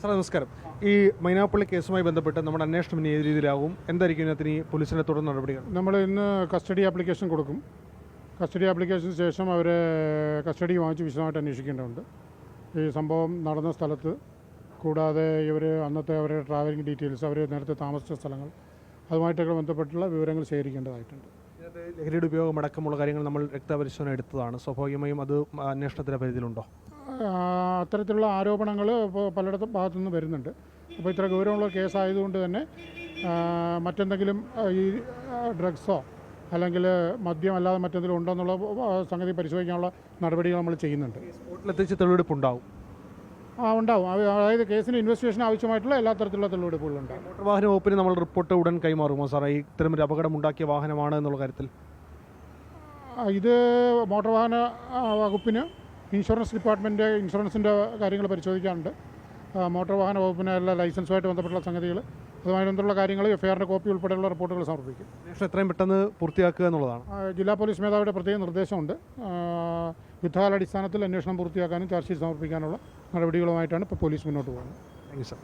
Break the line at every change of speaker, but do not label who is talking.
Sir നമസ്കാരം. ഈ മൈനാപ്പള്ളി കേസുമായി ബന്ധപ്പെട്ട് നമ്മുടെ അന്വേഷണം ഇനി ഏത് രീതിയിലാവും? എന്തായിരിക്കും ഇതിനകത്ത് ഇനി പോലീസിന്റെ തുടർ നടപടികൾ?
നമ്മൾ ഇന്ന് കസ്റ്റഡി ആപ്ലിക്കേഷൻ കൊടുക്കും. കസ്റ്റഡി ആപ്ലിക്കേഷന് ശേഷം അവരെ കസ്റ്റഡി വാങ്ങിച്ച് വിശദമായിട്ട് അന്വേഷിക്കേണ്ടതുണ്ട്. ഈ സംഭവം നടന്ന സ്ഥലത്ത് കൂടാതെ ഇവർ അന്നത്തെ അവരുടെ ട്രാവലിംഗ് ഡീറ്റെയിൽസ് അവർ നേരത്തെ താമസിച്ച സ്ഥലങ്ങൾ അതുമായിട്ടൊക്കെ ബന്ധപ്പെട്ടുള്ള വിവരങ്ങൾ ശേഖരിക്കേണ്ടതായിട്ടുണ്ട്.
ലഹരിയുടെ ഉപയോഗം അടക്കമുള്ള കാര്യങ്ങൾ നമ്മൾ രക്തപരിശോധന എടുത്തതാണ്. സ്വാഭാവികമായും അത് അന്വേഷണത്തിന്റെ പരിധിയിലുണ്ടോ?
അത്തരത്തിലുള്ള ആരോപണങ്ങൾ ഇപ്പോൾ പലയിടത്തും ഭാഗത്തു നിന്ന് വരുന്നുണ്ട്. അപ്പോൾ ഇത്ര ഗൗരവമുള്ള കേസായതുകൊണ്ട് തന്നെ മറ്റെന്തെങ്കിലും ഈ ഡ്രഗ്സോ അല്ലെങ്കിൽ മദ്യം അല്ലാതെ മറ്റെന്തെങ്കിലും ഉണ്ടെന്നുള്ള സംഗതി പരിശോധിക്കാനുള്ള നടപടികൾ നമ്മൾ ചെയ്യുന്നുണ്ട്.
സ്പോട്ടിലെത്തിച്ച് തെളിവെടുപ്പ് ഉണ്ടാവും
ആ ഉണ്ടാവും. അതായത് കേസിന് ഇൻവെസ്റ്റിഗേഷൻ ആവശ്യമായിട്ടുള്ള എല്ലാ തരത്തിലുള്ള തെളിവെടുപ്പുകളുണ്ടാവും.
മോട്ടോർ വാഹന വകുപ്പിന് നമ്മൾ റിപ്പോർട്ട് ഉടൻ കൈമാറുമോ സാറേ? ഈ ഇത്തരം ഒരു അപകടം ഉണ്ടാക്കിയ വാഹനമാണ് എന്നുള്ള കാര്യത്തിൽ
ഇത് മോട്ടോർ വാഹന വകുപ്പിന് ഇൻഷുറൻസ് ഡിപ്പാർട്ട്മെന്റ് ഇൻഷുറൻസിന്റെ കാര്യങ്ങൾ പരിശോധിക്കാറുണ്ട്. മോട്ടോർ വാഹന വകുപ്പിന് എല്ലാ ലൈസൻസുമായിട്ട് ബന്ധപ്പെട്ടുള്ള സംഗതികൾ അതുമായി ബന്ധമുള്ള കാര്യങ്ങൾ എഫ് ഐ ആറിന്റെ കോപ്പി ഉൾപ്പെടെയുള്ള റിപ്പോർട്ടുകൾ സമർപ്പിക്കും.
അന്വേഷണം എത്രയും പെട്ടെന്ന് പൂർത്തിയാക്കുക എന്നുള്ളതാണ്.
ജില്ലാ പോലീസ് മേധാവിയുടെ പ്രത്യേക നിർദ്ദേശമുണ്ട്. യുദ്ധകാലാടിസ്ഥാനത്തിൽ അന്വേഷണം പൂർത്തിയാക്കാനും ചാർജ് ഷീറ്റ് സമർപ്പിക്കാനുള്ള നടപടികളുമായിട്ടാണ് ഇപ്പോൾ പോലീസ് മുന്നോട്ട് പോകുന്നത്.
Thank you sir.